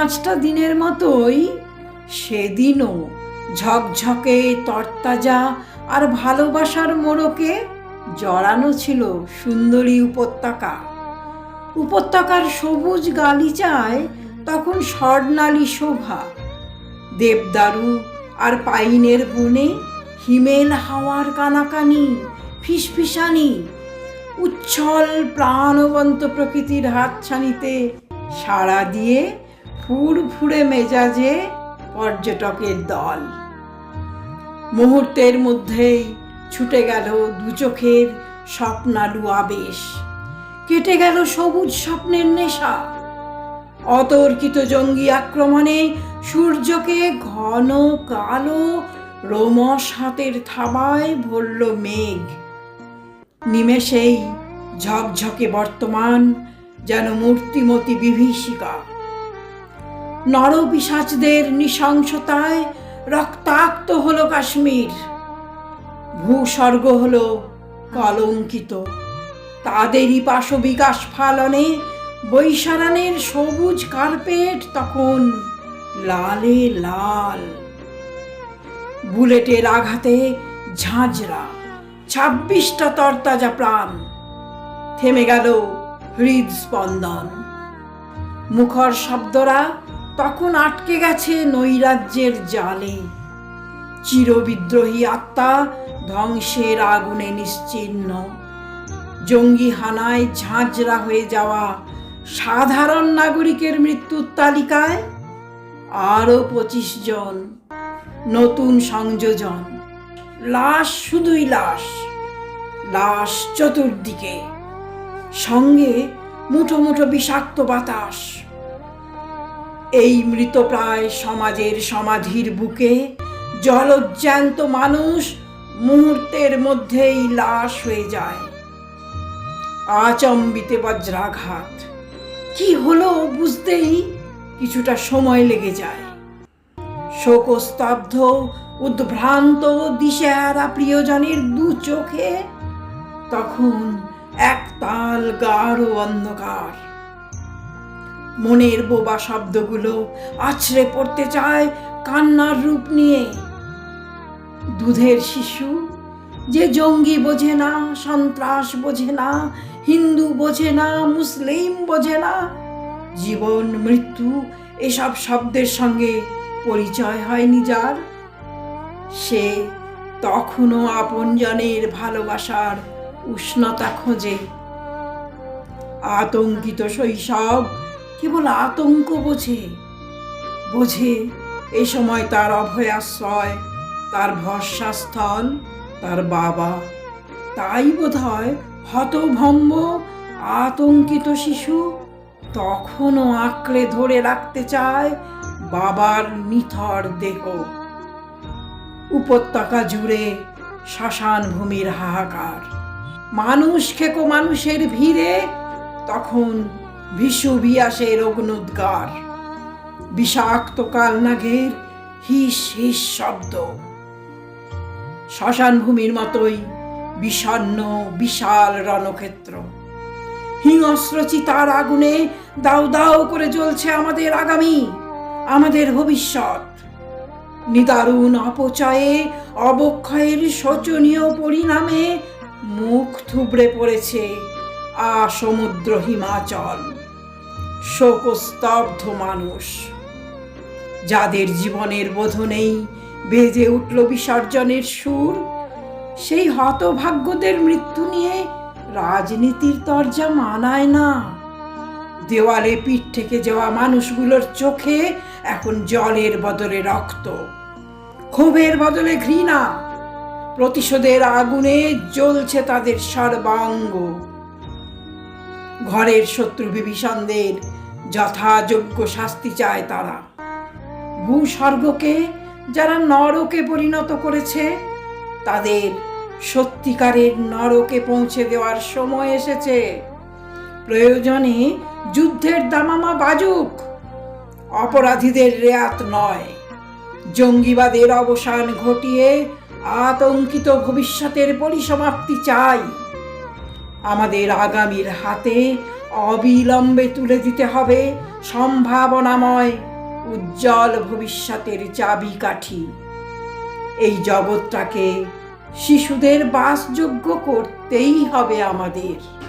পাঁচটা দিনের মতোই সেদিনও ঝকঝকে তরতাজা আর ভালোবাসার মোড়কে জড়ানো ছিল সুন্দরী উপত্যকা। উপত্যকার সবুজ গালিচায় তখন স্বর্ণালী শোভা। দেবদারু আর পাইনের গুণে হিমেল হাওয়ার কানাকানি, ফিসফিসানি, উচ্ছল প্রাণবন্ত প্রকৃতির হাতছানিতে সাড়া দিয়ে ফুরফুরে মেজাজে পর্যটকের দল। মুহূর্তের মধ্যেই ছুটে গেল দু চোখের স্বপ্নালু আবেশ। কেটে গেল সবুজ স্বপ্নের নেশা। অতর্কিত জঙ্গি আক্রমণে সূর্যকে ঘন, কালো, রোমস হাতের থাবায় ভরল মেঘ। নিমেষেই ঝকঝকে বর্তমান যেন মূর্তিমতি বিভীষিকা। নরপিসাচদের নৃশংসতায় রক্তাক্ত হলো কাশ্মীর। ভূস্বর্গ হলো কলঙ্কিত। তাদেরই পাশবিক ফালনে বৈশারানের সবুজ কার্পেট তখন লালে লাল। বুলেটের আঘাতে ঝাঁঝরা, ছাব্বিশটা তরতাজা প্রাণ। থেমে গেল হৃদস্পন্দন। মুখর শব্দরা তখন আটকে গেছে নৈরাজ্যের জালে। চিরবিদ্রোহী আত্মা ধ্বংসের আগুনে নিশ্চিহ্ন। জঙ্গি হানায় ঝাঁঝরা হয়ে যাওয়া সাধারণ নাগরিকের মৃত্যুর তালিকায় আরও পঁচিশ জন নতুন সংযোজন। লাশ শুধুই লাশ লাশ চতুর্দিকে। সঙ্গে মুঠো মুঠো বিষাক্ত বাতাস। এই মৃতপ্রায় সমাজের সমাধির বুকে জলজ্যান্ত মানুষ মুহূর্তের মধ্যেই লাশ হয়ে যায়। আচম্বিতে বজ্রাঘাত। কি হলো বুঝতেই কিছুটা সময় লেগে যায়। শোকস্তব্ধ, উদ্ভ্রান্ত দিশেহারা প্রিয়জনের দু চোখে তখন একতাল গাঢ় অন্ধকার। মনের বোবা শব্দগুলো আছড়ে পড়তে চায় কান্নার রূপ নিয়ে। দুধের শিশু যে জঙ্গি বোঝে না, সন্ত্রাস বোঝে না, হিন্দু বোঝে না, মুসলিম বোঝে না, জীবন, মৃত্যু এসব শব্দের সঙ্গে পরিচয় হয়নি যার। সে তখনও আপনজনের ভালোবাসার উষ্ণতা খোঁজে। আতঙ্কিত শৈশব কেবল আতঙ্ক বোঝে। বোঝে এই সময় তার অভয়াশ্রয়, তার ভরসাস্থল তার বাবা। তাই বোধ হয় হতভম্ব, আতঙ্কিত শিশু তখনও আঁকড়ে ধরে রাখতে চায় বাবার নিথর দেহ। উপত্যকা জুড়ে শ্মশান ভূমির হাহাকার। মানুষ খেকো মানুষের ভিড়ে তখন বিশু বিয়াসের অগ্নুদ্গার বিষাক্ত কালনাগের হিস হিস শব্দ। শ্মশান ভূমির মতোই বিষণ্ন, বিশাল রণক্ষেত্র। হিংস্র চিতার আগুনে দাও দাউ করে জ্বলছে আমাদের আগামী, আমাদের ভবিষ্যৎ। নিদারুণ অপচয়ে, অবক্ষয়ের শোচনীয় পরিণামে মুখ থুবড়ে পড়েছে আ সমুদ্র হিমাচল। শোকস্তব্ধ মানুষ। যাদের জীবনের বোধনেই বেজে উঠল বিসর্জনের সুর, সেই হতভাগ্যদের মৃত্যু নিয়ে রাজনীতির তরজা মানায় না। দেওয়ালে পিঠ থেকে যাওয়া মানুষগুলোর চোখে এখন জলের বদলে রক্ত, ক্ষোভের বদলে ঘৃণা। প্রতিশোধের আগুনে জ্বলছে তাদের সর্বাঙ্গ। ঘরের শত্রু বিভীষণদের যথাযোগ্য শাস্তি চায় তারা। ভূস্বর্গকে যারা নরকে পরিণত করেছে, তাদের সত্যিকারের নরকে পৌঁছে দেওয়ার সময় এসেছে। প্রয়োজনে যুদ্ধের দামামা বাজুক, অপরাধীদের রেয়াত নয়। জঙ্গিবাদের অবসান ঘটিয়ে আতঙ্কিত ভবিষ্যতের পরিসমাপ্তি চাই। আমাদের আগামীর হাতে অবিলম্বে তুলে দিতে হবে সম্ভাবনাময় উজ্জ্বল ভবিষ্যতের চাবিকাঠি। এই জগৎটাকে শিশুদের বাসযোগ্য করতেই হবে আমাদের।